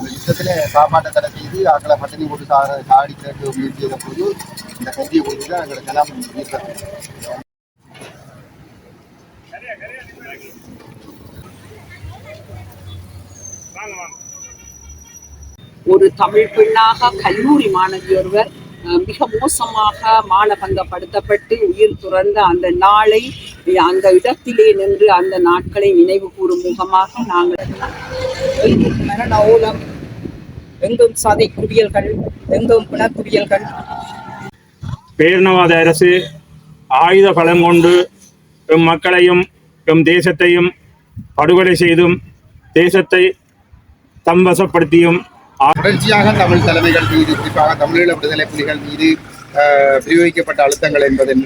அந்த யுத்தத்துல சாப்பாட்டை தடை செய்து ஆக்களை பட்டினி போட்டு சாக சாடிக்கிறதுக்கு முயற்சி செய்த போது இந்த கஞ்சியை குடிச்சு தான் எங்களுக்கு எல்லாம் ஈர்த்தது. ஒரு தமிழ் பெண்ணாக கல்லூரி மாணவி ஒருவர் மிக மோசமாக மானபங்கப்படுத்தப்பட்டு உயிர் துறந்த அந்த நாளை அந்த இடத்திலே நின்று அந்த நாட்களை நினைவு கூறும் முகமாக நாங்கள் மரண ஓலம் எங்கும் சதை குவியல்கள் எங்கும் பிணக்குவியல்கள் பேரினவாத அரசு ஆயுத பலம் கொண்டு எம் மக்களையும் எம் தேசத்தையும் படுகொலை செய்தும் தேசத்தை தம்வசப்படுத்தியும் தொடர்ச்சியாக தமிழ் தலைமைகள் மீது குறிப்பாக தமிழீழ விடுதலை புலிகள் மீது பிரயோகிக்கப்பட்ட அழுத்தங்கள் என்பதன்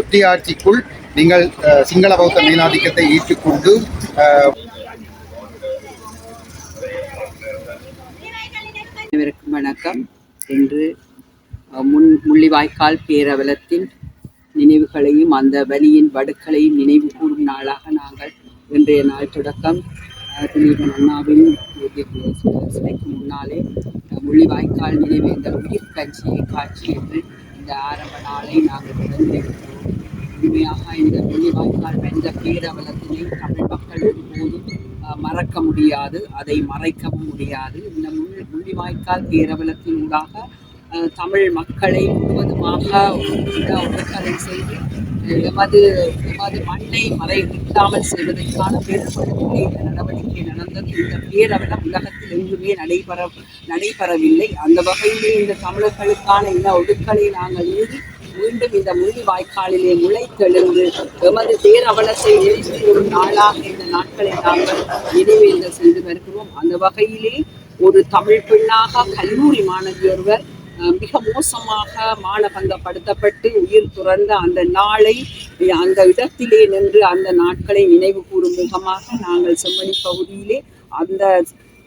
ஒத்தியாட்சிக்குள் நீங்கள் அஹ், சிங்கள பௌத்த மேலாதிக்கத்தை ஈட்டுக்கொண்டு அனைவருக்கும் வணக்கம். இன்று முன் முள்ளிவாய்க்கால் பேரவலத்தின் நினைவுகளையும் அந்த வலியின் வடுக்களையும் நினைவு கூறும் நாளாக நாங்கள் இன்றைய நாள் தொடக்கம். அஹ், திலீபன் அண்ணாவின் சிலைக்கு முன்னாலே முள்ளிவாய்க்கால் முள்ளிவாய்க்கால் இந்த உயிர் கட்சியை காட்சி என்று இந்த ஆரம்ப நாளை நாங்கள் தொடர்ந்திருக்கிறோம் உண்மையாக இந்த முள்ளிவாய்க்கால் வென்ற பேரவலத்தினை தமிழ் மக்கள் ஒருபோதும் மறக்க முடியாது அதை மறைக்கவும் முடியாது. இந்த முள் முள்ளிவாய்க்கால் பேரவலத்தின் ஊடாக தமிழ் மக்களை முழுவதுமாக இட ஒடுக்கலை செய்து எமது எமது மண்ணை மறை நிற்காமல் செய்வதற்கான பெரும்படுத்திலே நடவடிக்கை நடந்தது. இந்த பேரவலம் உலகத்தில் எங்குமே நடைபெற நடைபெறவில்லை. அந்த வகையிலே இந்த தமிழர்களுக்கான இந்த ஒடுக்கலை நாங்கள் மீறி மீண்டும் இந்த முள்ளி வாய்க்காலிலே முளைத்தெழுந்து எமது பேரவலத்தை எழுச்சி ஒரு நாளாக இந்த நாட்களை நாங்கள் நினைவேந்தல் சென்று வருகிறோம். அந்த வகையிலே ஒரு தமிழ் பெண்ணாக கல்லூரி மாணவி ஒருவர் மிக மோசமாக மானபங்கப்படுத்தப்பட்டு உயிர் துறந்த அந்த நாளை அந்த இடத்திலே நின்று அந்த நாட்களை நினைவு கூறும் முகமாக நாங்கள் செம்மணி பகுதியிலே அந்த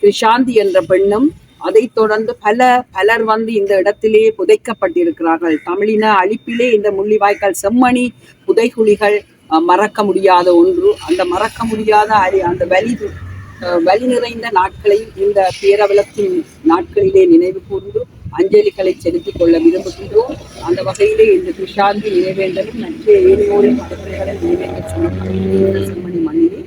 கிருஷாந்தி என்ற பெண்ணும் அதைத் தொடர்ந்து பல பலர் வந்து இந்த இடத்திலே புதைக்கப்பட்டிருக்கிறார்கள். தமிழின அழிப்பிலே இந்த முள்ளிவாய்க்கால் செம்மணி புதைகுழிகள் மறக்க முடியாத ஒன்று. அந்த மறக்க முடியாத அறி அந்த வலி வலி நிறைந்த நாட்களை இந்த பேரவலத்தின் நாட்களிலே நினைவு கூர்ந்து அஞ்சலிகளை செலுத்திக் கொள்ள விரும்புகின்றோம். அந்த வகையிலே இந்த துஷாந்தி நினைவேந்தலும் மற்ற ஏழையோரின் நினைவேற்ற செம்மணி மண்ணிலே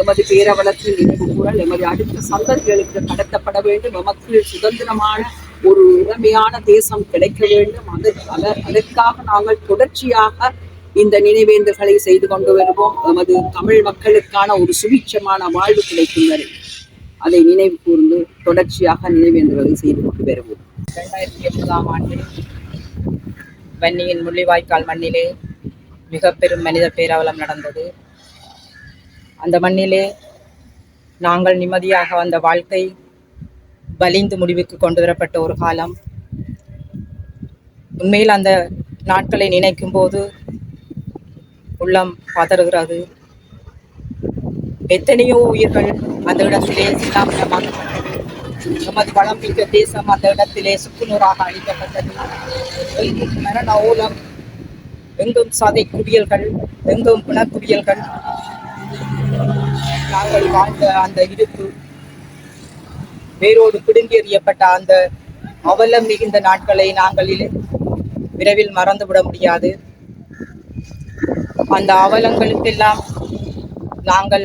எமது பேரவலத்தில் நினைவு கூறல் எமது அடுத்த சந்ததிகளுக்கு கடத்தப்பட வேண்டும். எமக்கு சுதந்திரமான ஒரு இளமையான தேசம் கிடைக்க வேண்டும். அதற்கு அத- அதற்காக நாங்கள் தொடர்ச்சியாக இந்த நினைவேந்தல்களை செய்து கொண்டு வருவோம். எமது தமிழ் மக்களுக்கான ஒரு சுபிட்சமான வாழ்வு கிடைக்கும் வரை அதை நினைவு கூர்ந்து தொடர்ச்சியாக நினைவேந்தல்களை செய்து கொண்டு வருவோம். ரெண்டாயிரத்தி எண்பதாம் ஆண்டு வன்னியின் முள்ளிவாய்க்கால் மண்ணிலே மிக பெரும் மனித பேரவலம் நடந்தது. அந்த மண்ணிலே நாங்கள் நிம்மதியாக வந்த வாழ்க்கை வலிந்து முடிவுக்கு கொண்டு வரப்பட்ட ஒரு காலம். உண்மையில் அந்த நாட்களை நினைக்கும் போது உள்ளம் பதறுகிறது. எத்தனையோ உயிர்கள் அந்த இடத்திலே சிலாமிடமாக நமது வளம் மிக்க தேசம் அந்த இடத்திலே சுக்குநூறாக அழிக்கப்பட்டது. எங்கும் மரண ஓலம் எங்கும் சதை குவியல்கள் எங்கும் பிணக்குவியல்கள் நாங்கள் வாழ்ந்த அந்த இருப்பு. வேரோடு பிடுங்கி எறியப்பட்ட அந்த அவலம் மிகுந்த நாட்களை நாங்கள் விரைவில் மறந்துவிட முடியாது. அந்த அவலங்களுக்கெல்லாம் நாங்கள்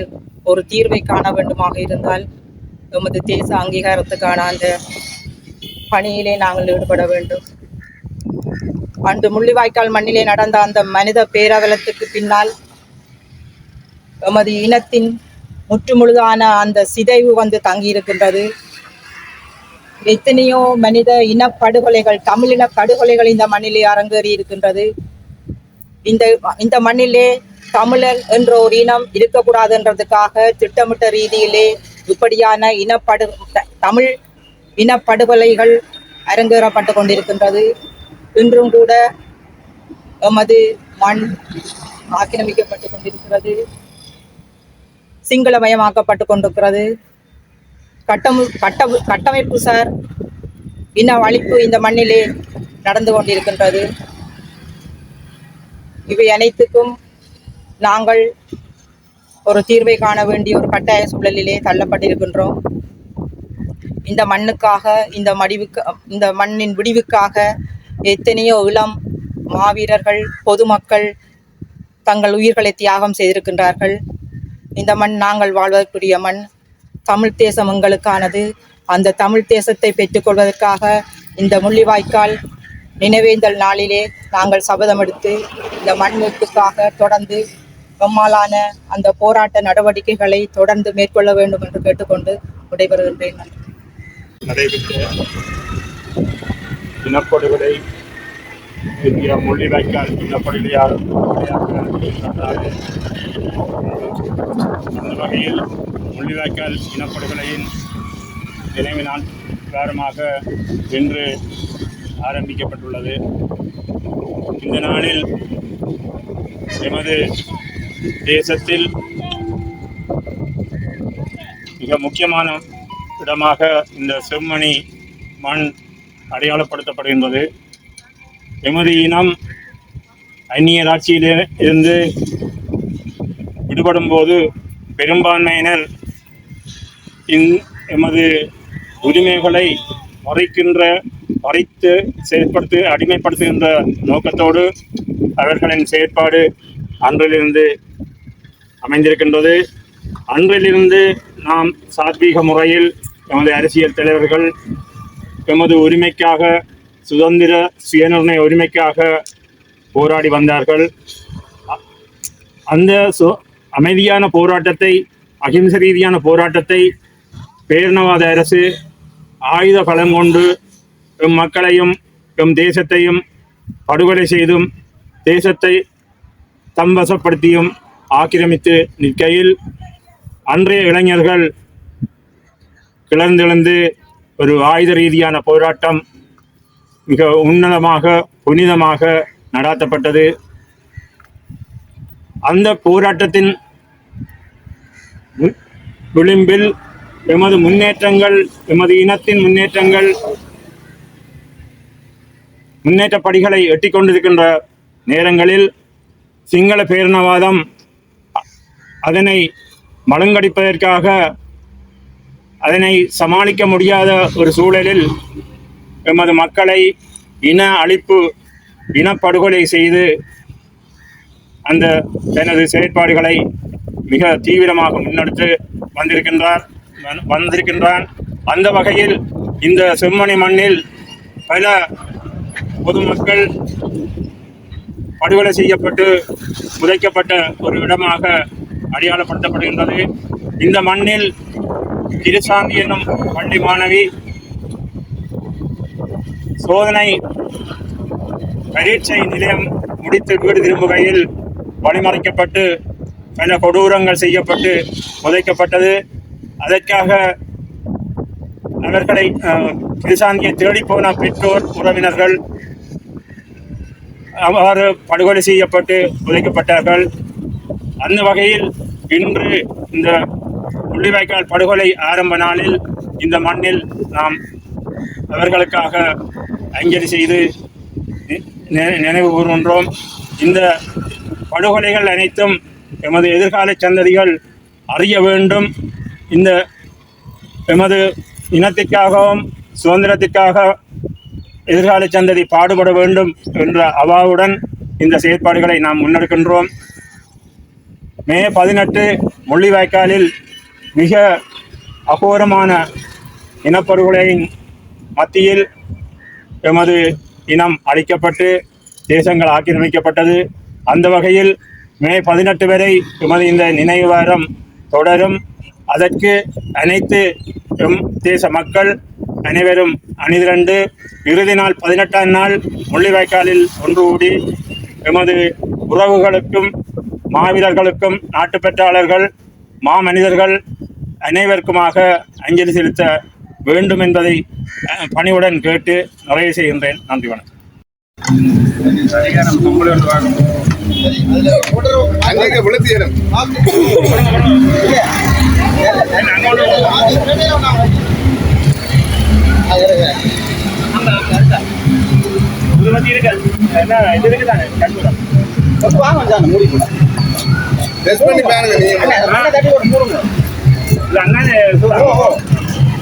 ஒரு தீர்வை காண வேண்டுமாக இருந்தால் எமது தேச அங்கீகாரத்துக்கான அந்த பணியிலே நாங்கள் ஈடுபட வேண்டும். அன்று முள்ளிவாய்க்கால் மண்ணிலே நடந்த அந்த மனித பேரவலத்துக்கு பின்னால் எமது இனத்தின் முற்றுமுழுதான அந்த சிதைவு வந்து தங்கியிருக்கின்றது. எத்தனையோ மனித இனப்படுகொலைகள் தமிழின படுகொலைகள் இந்த மண்ணிலே அரங்கேறி இருக்கின்றது. இந்த இந்த மண்ணிலே தமிழன் என்ற ஒரு இனம் இருக்கக்கூடாதுன்றதுக்காக திட்டமிட்ட ரீதியிலே இப்படியான இனப்படு த- தமிழ் இனப்படுகொலைகள் அரங்கேறப்பட்டு கொண்டிருக்கின்றது. இன்றும் கூட எமது மண் ஆக்கிரமிக்கப்பட்டு கொண்டிருக்கிறது. சிங்களமயமாக்கப்பட்டு கொண்டிருக்கிறது கட்டமு கட்ட கட்டமைப்பு சார் இன அழிப்பு இந்த மண்ணிலே நடந்து கொண்டிருக்கின்றது. இவை அனைத்துக்கும் நாங்கள் ஒரு தீர்வை காண வேண்டிய ஒரு கட்டாய சூழலிலே தள்ளப்பட்டிருக்கின்றோம். இந்த மண்ணுக்காக இந்த மடிவுக்கு இந்த மண்ணின் விடிவுக்காக எத்தனையோ இளம் மாவீரர்கள் பொதுமக்கள் தங்கள் உயிர்களை தியாகம் செய்திருக்கின்றார்கள். இந்த மண் நாங்கள் வாழ்வதற்குரிய மண். தமிழ் தேசம் எங்களுக்கானது. அந்த தமிழ் தேசத்தை பெற்றுக்கொள்வதற்காக இந்த முள்ளிவாய்க்கால் நினைவேந்தல் நாளிலே நாங்கள் சபதம் எடுத்து இந்த மண் தொடர்ந்து நம்மாலான அந்த போராட்ட நடவடிக்கைகளை தொடர்ந்து மேற்கொள்ள வேண்டும் என்று கேட்டுக்கொண்டு விடைபெறுகின்றேன். நன்றி நடைபெற்ற இனப்படுகொலை இந்திய முள்ளிவாய்க்கால் இனப்படுகொலையால் அந்த வகையில் முள்ளிவாய்க்கால் இனப்படுகொலையின் நினைவு நாள் காரணமாக இன்று ஆரம்பிக்கப்பட்டுள்ளது. இந்த நாளில் எமது தேசத்தில் மிக முக்கியமான இடமாக இந்த செம்மணி மண் அடையாளப்படுத்தப்படுகின்றது. எமது இனம் அந்நியர் ஆட்சியிலே இருந்து விடுபடும் போது பெரும்பான்மையினர் இந் எமது உரிமைகளை மறைக்கின்ற மறைத்து செயற்படுத்து அடிமைப்படுத்துகின்ற நோக்கத்தோடு அவர்களின் செயற்பாடு அன்றிலிருந்து அமைந்திருக்கின்றது. அன்றிலிருந்து நாம் சாத்வீக முறையில் எமது அரசியல் தலைவர்கள் எமது உரிமைக்காக சுதந்திர சுயநிர்ணய உரிமைக்காக போராடி வந்தார்கள். அந்த சு அமைதியான போராட்டத்தை அகிம்சை ரீதியான போராட்டத்தை பேரினவாத அரசு ஆயுத பலம் கொண்டு எம் மக்களையும் எம் தேசத்தையும் படுகொலை செய்தும் தேசத்தை தம்வசப்படுத்தியும் ஆக்கிரமித்து நிற்கையில் அன்றைய இளைஞர்கள் கிளர்ந்தெழுந்து ஒரு ஆயுத ரீதியான போராட்டம் மிக உன்னதமாக புனிதமாக நடாத்தப்பட்டது. அந்த போராட்டத்தின் விளிம்பில் எமது முன்னேற்றங்கள் எமது இனத்தின் முன்னேற்றங்கள் முன்னேற்ற படிகளை எட்டிக் கொண்டிருக்கின்ற நேரங்களில் சிங்கள பேரினவாதம் அதனை மழுங்கடிப்பதற்காக அதனை சமாளிக்க முடியாத ஒரு சூழலில் எமது மக்களை இன அழிப்பு இனப்படுகொலை செய்து அந்த தனது செயற்பாடுகளை மிக தீவிரமாக முன்னெடுத்து வந்திருக்கின்றார் வந்- வந்திருக்கின்றான். அந்த வகையில் இந்த செம்மணி மண்ணில் பல பொதுமக்கள் படுகொலை செய்யப்பட்டு புதைக்கப்பட்ட ஒரு இடமாக அடையாளப்படுத்தப்படுகின்றது. இந்த மண்ணில் கிருசாந்தி என்னும் பள்ளி மாணவி சோதனை பரீட்சை நிலையம் முடித்து வீடு திரும்புகையில் வழிமறைக்கப்பட்டு பல கொடூரங்கள் செய்யப்பட்டு புதைக்கப்பட்டது. அதற்காக அவர்களை பிரிசாந்தியை தேடிப்போன பெற்றோர் உறவினர்கள் அவ்வாறு படுகொலை செய்யப்பட்டு புதைக்கப்பட்டார்கள். அந்த வகையில் இன்று இந்த முள்ளிவாய்க்கால் படுகொலை ஆரம்ப நாளில் இந்த மண்ணில் நாம் அவர்களுக்காக அஞ்சலி செய்து நி- நினைவு கூறுகின்றோம் இந்த படுகொலைகள் அனைத்தும் எமது எதிர்கால சந்ததிகள் அறிய வேண்டும். இந்த எமது இனத்திற்காகவும் சுதந்திரத்திற்காக எதிர்கால சந்ததி பாடுபட வேண்டும் என்ற அவாவுடன் இந்த செயற்பாடுகளை நாம் முன்னெடுக்கின்றோம். மே பதினெட்டு முள்ளிவாய்க்காலில் மிக அகோரமான இனப்படுகொலையின் மத்தியில் எமது இனம் அழிக்கப்பட்டு தேசங்கள் ஆக்கிரமிக்கப்பட்டது. அந்த வகையில் மே பதினெட்டு வரை எமது இந்த நினைவு வாரம் தொடரும். அதற்கு அனைத்து எம் தேச மக்கள் அனைவரும் அணிதிரண்டு. இறுதி நாள் பதினெட்டாம் நாள் முள்ளிவாய்க்காலில் ஒன்று கூடி எமது உறவுகளுக்கும் மாவீரர்களுக்கும் நாட்டுப்பற்றாளர்கள் மாமனிதர்கள் அனைவருக்குமாக அஞ்சலி செலுத்த வேண்டும் என்பதை பணிவுடன் கேட்டு நிறைவு செய்கின்றேன். நன்றி வணக்கம். பண்ணி பாருங்க நீங்க. அண்ணா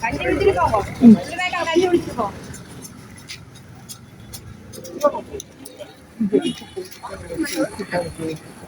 அங்க கொண்டு வர டிஜி கொண்டு வர. சரியா நீ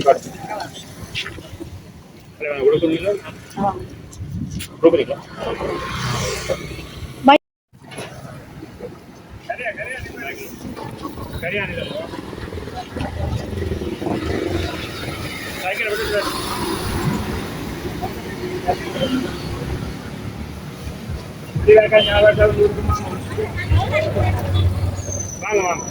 பாரு கொடுக்குறீங்களா கொடுக்குறீங்களா சரியா வாங்க வாங்க.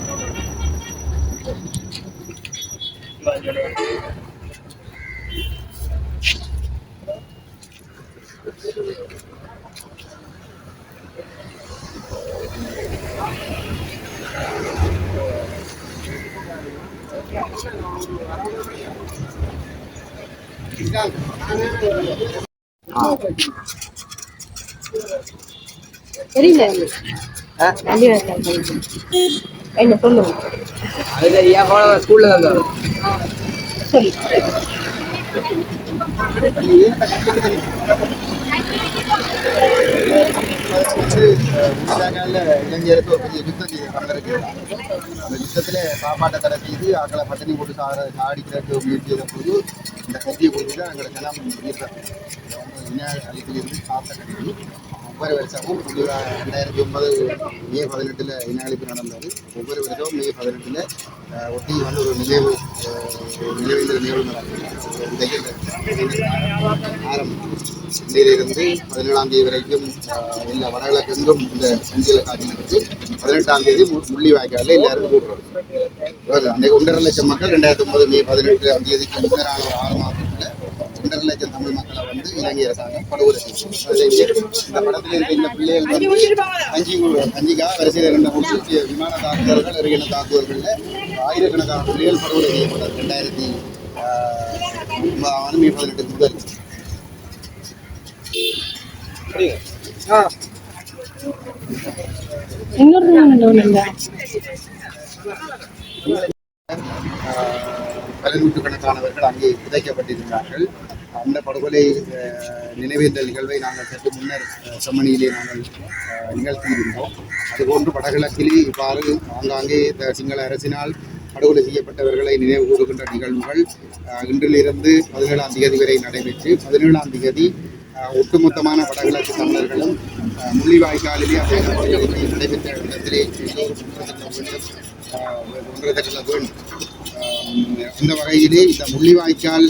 தெரியல. என்ன சொல்லுங்க அதுல என் போன ஸ்கூல்ல தான் சொல்லு? இளைஞருக்கு ஒரு பெரிய யுத்தம் தமிழருக்கு அந்த யுத்தத்தில் சாப்பாட்டை தடை செய்து ஆக்களை பட்டினி போட்டு சார. சாடிக்கிறதுக்கு முயற்சி செய்த போது இந்த கட்சியை போட்டு தான் எங்களை ஜனம் ஈர்த்தாங்க இதை வந்து இன அழிப்பிலிருந்து காத்த கட்சி ஒவ்வொரு வருஷமும் புதிதாக ரெண்டாயிரத்தி ஒன்பது மே பதினெட்டில் இனஅழிப்பு நடந்தது. ஒவ்வொரு வருஷமும் மே பதினெட்டில் ஒட்டி வந்து ஒரு நினைவு அஹ், நினைவேந்திர நிகழ்வு நடக்குது ஆரம்பம். இருந்து பதினேழாம் தேதி வரைக்கும் ஆஹ், எல்லா வடகிழக்கெங்கும் இந்த செஞ்சில காட்சி நடந்து பதினெட்டாம் தேதி முள்ளி முள்ளிவாய்க்காலில் எல்லாரும் கூட்டுறோம் அன்றைக்கு ஒன்றரை லட்சம் மக்கள் ரெண்டாயிரத்தி ஒன்பது மே பதினெட்டாம் தேதிக்கு முன்னரான ஆறு மாதத்தில் ஒன்றரை லட்சம் தமிழ் மக்களை வந்து இலங்கை அரசாங்கம் படுகொலை செய்யும். இந்த படத்தில் இருக்க இந்த பிள்ளைகள் அஞ்சு அஞ்சுக்காக வரிசையில் ரெண்டு முடிச்சு விமான தாக்குதல்கள் எறிகின தாக்குதல்களில் ஆயிரக்கணக்கான பிள்ளைகள் படுகொலை செய்யப்பட்டது ரெண்டாயிரத்தி ஒன்பதாம் மே பதினெட்டுக்கு முதல். இன்னொரு பல அங்கே புதைக்கப்பட்டிருந்தார்கள். அந்த படுகொலை நினைவேந்த நினைவேந்தல் நிகழ்வை நாங்கள் சற்று முன்னர் செம்மணியிலே நாங்கள் நிகழ்த்தியிருந்தோம். அதுபோன்று வடகிழக்கிலே இவ்வாறு ஆங்காங்கே இந்த சிங்கள அரசினால் படுகொலை செய்யப்பட்டவர்களை நினைவு கூறுகின்ற நிகழ்வுகள் இன்றிலிருந்து பதினேழாம் தேதி வரை நடைபெற்று பதினேழாம் தேதி ஒட்டுமொத்தமான வடகிழக்கு தமிழர்களும் முள்ளிவாய்க்காலிலே அந்த நடைபெற்ற இடத்திலே எல்லோரும் வேண்டும். வேண்டும். அந்த வகையிலே இந்த முள்ளிவாய்க்கால்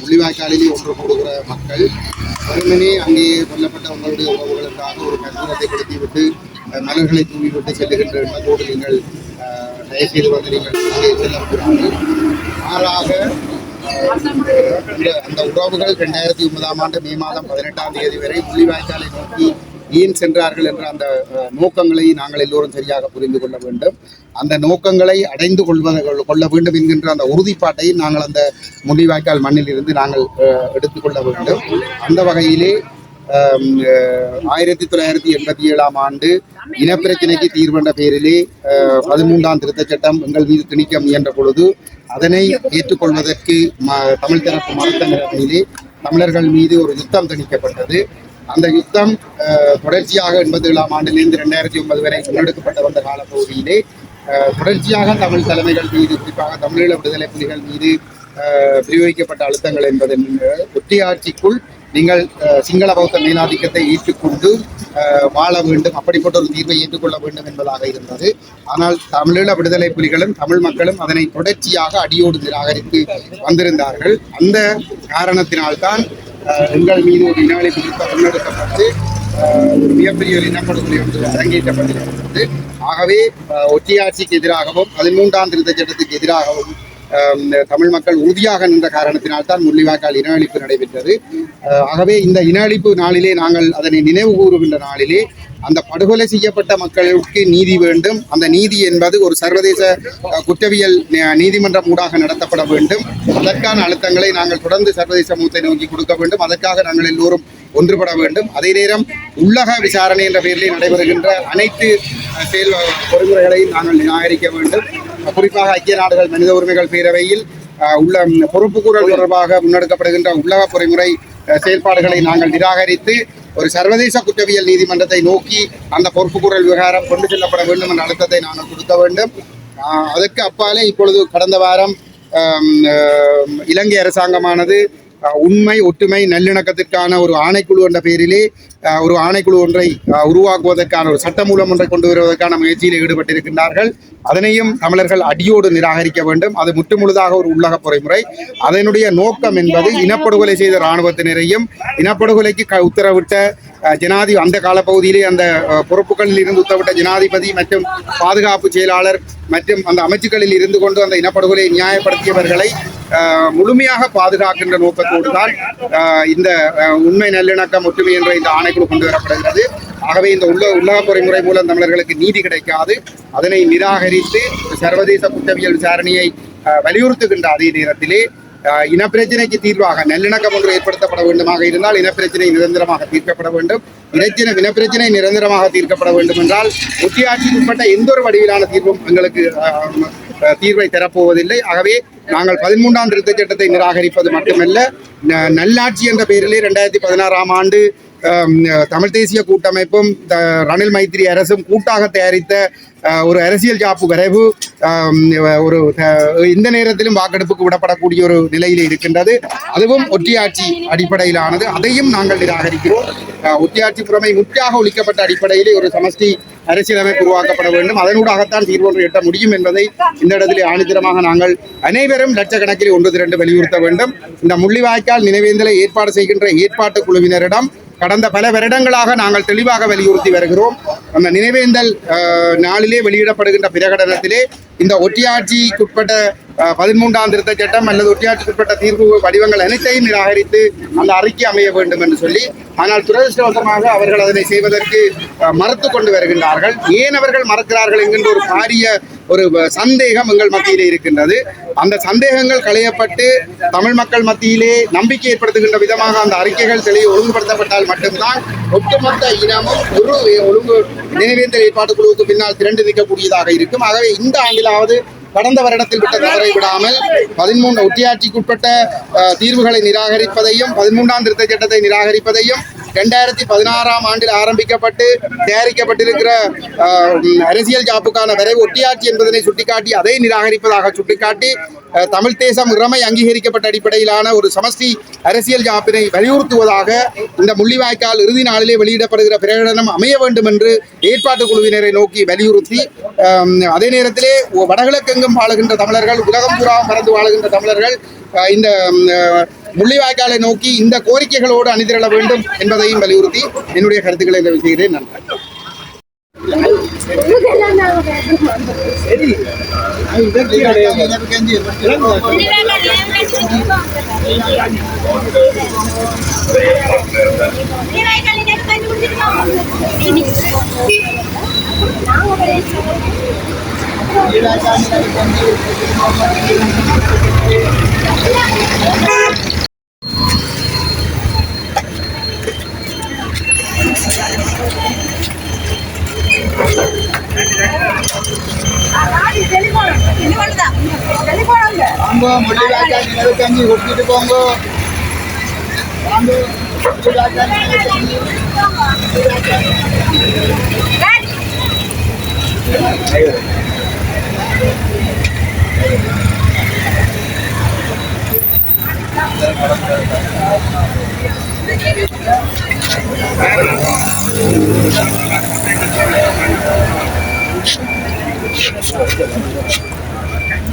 முள்ளிவாய்க்காலிலே ஒன்று கூடுகிற மக்கள் வெறுமனே அங்கே கொல்லப்பட்ட உங்களுடைய உறவுகளுக்காக ஒரு கற்பூரத்தை கொளுத்திவிட்டு மலர்களை தூவிவிட்டு செல்லுகின்ற எண்ணத்தோடு நீங்கள் தயவுசெய்து தயவு செய்து வந்து நீங்கள் அங்கே செல்லக்கூடாது. மாறாக அந்த அந்த உறவுகள் ரெண்டாயிரத்தி ஒன்பதாம் ஆண்டு மே மாதம் பதினெட்டாம் தேதி வரை முள்ளிவாய்க்காலை நோக்கி ஏன் சென்றார்கள் என்ற அந்த நோக்கங்களை நாங்கள் எல்லோரும் சரியாக புரிந்து கொள்ள வேண்டும். அந்த நோக்கங்களை அடைந்து கொள்வத கொள்ள வேண்டும் என்கின்ற அந்த உறுதிப்பாட்டை நாங்கள் அந்த முள்ளிவாய்க்கால் மண்ணில் இருந்து நாங்கள் எடுத்துக்கொள்ள வேண்டும். அந்த வகையிலே ஆயிரத்தி தொள்ளாயிரத்தி எண்பத்தி ஏழாம் ஆண்டு இனப்பிரச்சினைக்கு தீர்வென்ற பெயரிலே பதிமூன்றாம் திருத்தச் சட்டம் எங்கள் மீது திணிக்க முயன்ற பொழுது அதனை ஏற்றுக்கொள்வதற்கு ம- தமிழ் தரப்பு மறுத்த நிலையிலே தமிழர்கள் மீது ஒரு யுத்தம் திணிக்கப்பட்டது. அந்த யுத்தம் தொடர்ச்சியாக எண்பத்தி ஏழாம் ஆண்டிலிருந்து ரெண்டாயிரத்தி ஒன்பது வரை முன்னெடுக்கப்பட்டு வந்த காலப்பகுதியிலே தொடர்ச்சியாக தமிழ் தலைமைகள் மீது குறிப்பாக தமிழீழ விடுதலை புலிகள் மீது பிரயோகிக்கப்பட்ட அழுத்தங்கள் என்பதன் ஒட்டியாட்சிக்குள் நீங்கள் சிங்கள பௌத்த மேலாதிக்கத்தை ஏற்றுக்கொண்டு வாழ வேண்டும் அப்படிப்பட்ட ஒரு தீர்வை ஏற்றுக்கொள்ள வேண்டும் என்பதாக இருந்தது. ஆனால் தமிழீழ விடுதலை புலிகளும் தமிழ் மக்களும் அதனை தொடர்ச்சியாக அடியோடு நிராகரித்து வந்திருந்தார்கள். அந்த காரணத்தினால்தான் எங்கள் மீது ஒரு இனவழிப்பு யுத்தம் முன்னெடுக்கப்பட்டு ஒரு மிகப்பெரிய ஒரு இனப்படுகொலை ஒன்று அரங்கேற்றப்பட்டிருக்கிறது. ஆகவே ஒற்றையாட்சிக்கு எதிராகவும் பதிமூன்றாம் திருத்த சட்டத்துக்கு எதிராகவும் தமிழ் மக்கள் உறுதியாக நின்ற காரணத்தினால்தான் முள்ளிவாய்க்கால் இன அழிப்பு நடைபெற்றது. ஆகவே இந்த இன அழிப்பு நாளிலே நாங்கள் அதனை நினைவு கூறுகின்ற நாளிலே அந்த படுகொலை செய்யப்பட்ட மக்களுக்கு நீதி வேண்டும். அந்த நீதி என்பது ஒரு சர்வதேச குற்றவியல் நீதிமன்றம் ஊடாக நடத்தப்பட வேண்டும். அதற்கான அழுத்தங்களை நாங்கள் தொடர்ந்து சர்வதேச மூத்தை நோக்கி கொடுக்க வேண்டும். அதற்காக நாங்கள் எல்லோரும் ஒன்றுபட வேண்டும். அதே நேரம் உள்ளக விசாரணை என்ற பெயரில் நடைபெறுகின்ற அனைத்து செயல் பொறிமுறைகளையும் நாங்கள் நிராகரிக்க வேண்டும். குறிப்பாக ஐக்கிய நாடுகள் மனித உரிமைகள் பேரவையில் உள்ள பொறுப்புக்கூறல் தொடர்பாக முன்னெடுக்கப்படுகின்ற உள்ளக பொறிமுறை செயல்பாடுகளை நாங்கள் நிராகரித்து ஒரு சர்வதேச குற்றவியல் நீதிமன்றத்தை நோக்கி அந்த பொறுப்புக்கூறல் விவகாரம் கொண்டு செல்லப்பட வேண்டும் என்ற அழுத்தத்தை நான் கொடுக்க வேண்டும். அதற்கு அப்பாலே இப்பொழுது கடந்த வாரம் இலங்கை அரசாங்கமானது அஹ், உண்மை ஒற்றுமை நல்லிணக்கத்திற்கான ஒரு ஆணைக்குழு என்ற பெயரிலே ஒரு ஆணைக்குழு ஒன்றை உருவாக்குவதற்கான ஒரு சட்டமூலம் ஒன்றை கொண்டு வருவதற்கான முயற்சியில் ஈடுபட்டிருக்கின்றார்கள். அதனையும் தமிழர்கள் அடியோடு நிராகரிக்க வேண்டும். அது முற்றுமுழுதாக ஒரு உள்ளக பொறிமுறை. அதனுடைய நோக்கம் என்பது இனப்படுகொலை செய்த இராணுவத்தினரையும் இனப்படுகொலைக்கு க உத்தரவிட்ட ஜனாதி அந்த காலப்பகுதியிலே அந்த பொறுப்புகளில் இருந்து உத்தரவிட்ட ஜனாதிபதி மற்றும் பாதுகாப்பு செயலாளர் மற்றும் அந்த அமைச்சுக்களில் இருந்து கொண்டு அந்த இனப்படுகொலையை நியாயப்படுத்தியவர்களை முழுமையாக பாதுகாக்கின்ற நோக்கத்தோடு தான் இந்த உண்மை நல்லிணக்கம் ஒற்றுமை என்ற இந்த ஆணைக்குழு கொண்டு வரப்படுகிறது. ஆகவே இந்த உள்ள உள்ளக முறை மூலம் தமிழர்களுக்கு நீதி கிடைக்காது. அதனை நிராகரித்து சர்வதேச குற்றவியல் விசாரணையை வலியுறுத்துகின்ற அதே நேரத்திலே இனப்பிரச்சனைக்கு தீர்வாக நல்லிணக்கம் ஒன்று ஏற்படுத்தப்பட வேண்டுமாக இருந்தால் இனப்பிரச்சனை நிரந்தரமாக தீர்க்கப்பட வேண்டும். இனச்சின இனப்பிரச்சனை நிரந்தரமாக தீர்க்கப்பட வேண்டும் என்றால் ஒற்றியாட்சிக்கு உட்பட்ட எந்த ஒரு வடிவிலான தீர்வும் எங்களுக்கு தீர்வை தரப்போவதில்லை. ஆகவே நாங்கள் பதிமூன்றாம் திருத்த சட்டத்தை நிராகரிப்பது மட்டுமல்ல நல்லாட்சி என்ற பெயரிலே ரெண்டாயிரத்தி பதினாறாம் ஆண்டு தமிழ் தேசிய கூட்டமைப்பும் த- ரணில் மைத்திரி அரசும் கூட்டாக தயாரித்த ஒரு அரசியல் ஜாப்பு வரைவு ஒரு இந்த நேரத்திலும் வாக்கெடுப்புக்கு விடப்படக்கூடிய ஒரு நிலையில் இருக்கின்றது. அதுவும் ஒற்றியாட்சி அடிப்படையிலானது. அதையும் நாங்கள் நிராகரிக்கிறோம். ஒற்றியாட்சி புறமை முற்றாக ஒழிக்கப்பட்ட அடிப்படையிலே ஒரு சமஷ்டி அரசியலமைப்பு உருவாக்கப்பட வேண்டும். அதனூடாகத்தான் தீர்வு எட்ட முடியும் என்பதை இந்த இடத்திலே ஆணித்தரமாக நாங்கள் அனைவரும் லட்சக்கணக்கில் ஒன்று திரண்டு வலியுறுத்த வேண்டும். இந்த முள்ளிவாய்க்கால் நினைவேந்தலை ஏற்பாடு செய்கின்ற ஏற்பாட்டு குழுவினரிடம் கடந்த பல வருடங்களாக நாங்கள் தெளிவாக வலியுறுத்தி வருகிறோம். அந்த நினைவேந்தல் நாளிலே வெளியிடப்படுகின்ற பிரகடனத்திலே இந்த ஒட்டியாட்சிக்குட்பட்ட பதிமூன்றாம் திருத்த சட்டம் அல்லது ஒட்டியாட்சிக்குட்பட்ட தீர்வு வடிவங்கள் அனைத்தையும் நிராகரித்து அந்த அறிக்கை அமைய வேண்டும் என்று சொல்லி ஆனால் துரதிருஷ்டவசமாக அவர்கள் அதனை செய்வதற்கு மறுத்து கொண்டு வருகின்றார்கள். ஏன் அவர்கள் மறுக்கிறார்கள் என்கின்ற ஒரு பாரிய ஒரு சந்தேகம் எங்கள் மத்தியிலே இருக்கின்றது. அந்த சந்தேகங்கள் களையப்பட்டு தமிழ் மக்கள் மத்தியிலே நம்பிக்கை ஏற்படுத்துகின்ற விதமாக அந்த அறிக்கைகள் தெளிவு ஒழுங்குபடுத்தப்பட்டால் மட்டும்தான் ஒட்டுமொத்த இனமும் ஒரு ஒழுங்கு நினைவேந்தல் ஏற்பாட்டு குழுவுக்கு பின்னால் திரண்டு நிற்கக்கூடியதாக இருக்கும். ஆகவே இந்த ஆண்டிலாவது கடந்த வருடத்தில் விட்ட தவறை விடாமல் பதிமூன்று ஒட்டியாட்சிக்குட்பட்ட தீர்வுகளை நிராகரிப்பதையும் பதிமூன்றாம் திருத்த சட்டத்தை நிராகரிப்பதையும் ரெண்டாயிரத்தி பதினாறாம் ஆண்டில் ஆரம்பிக்கப்பட்டு தயாரிக்கப்பட்டிருக்கிற அரசியல் ஜாப்புக்கான வரைவு ஒட்டியாட்சி என்பதனை சுட்டிக்காட்டி அதை நிராகரிப்பதாக சுட்டிக்காட்டி தமிழ் தேசம் இறமை அங்கீகரிக்கப்பட்ட அடிப்படையிலான ஒரு சமஷ்டி அரசியல் ஜாப்பினை வலியுறுத்துவதாக இந்த முள்ளிவாய்க்கால் இறுதி நாளிலே வெளியிடப்படுகிற பிரகடனம் அமைய வேண்டும் என்று ஏற்பாட்டு குழுவினரை நோக்கி வலியுறுத்தி அதே நேரத்திலே வடகிழக்கெங்கும் வாழுகின்ற தமிழர்கள் உலகம் பூரா பறந்து வாழுகின்ற தமிழர்கள் இந்த முள்ளிவாய்க்காலை நோக்கி இந்த கோரிக்கைகளோடு அணிதிரள வேண்டும் என்பதையும் வலியுறுத்தி என்னுடைய கருத்துக்களை நிறைவு செய்கிறேன் நன்றி. Thank வாங்க முள்ளிவாய்க்கால் நினைவு கஞ்சி குடிச்சிட்டு போங்க வாங்க நினைவு கஞ்சி. Thank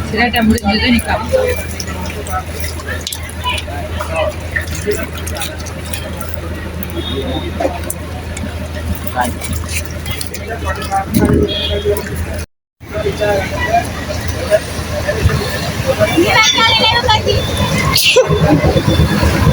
ছেলেটা মরে দুজনই কাম Thank you.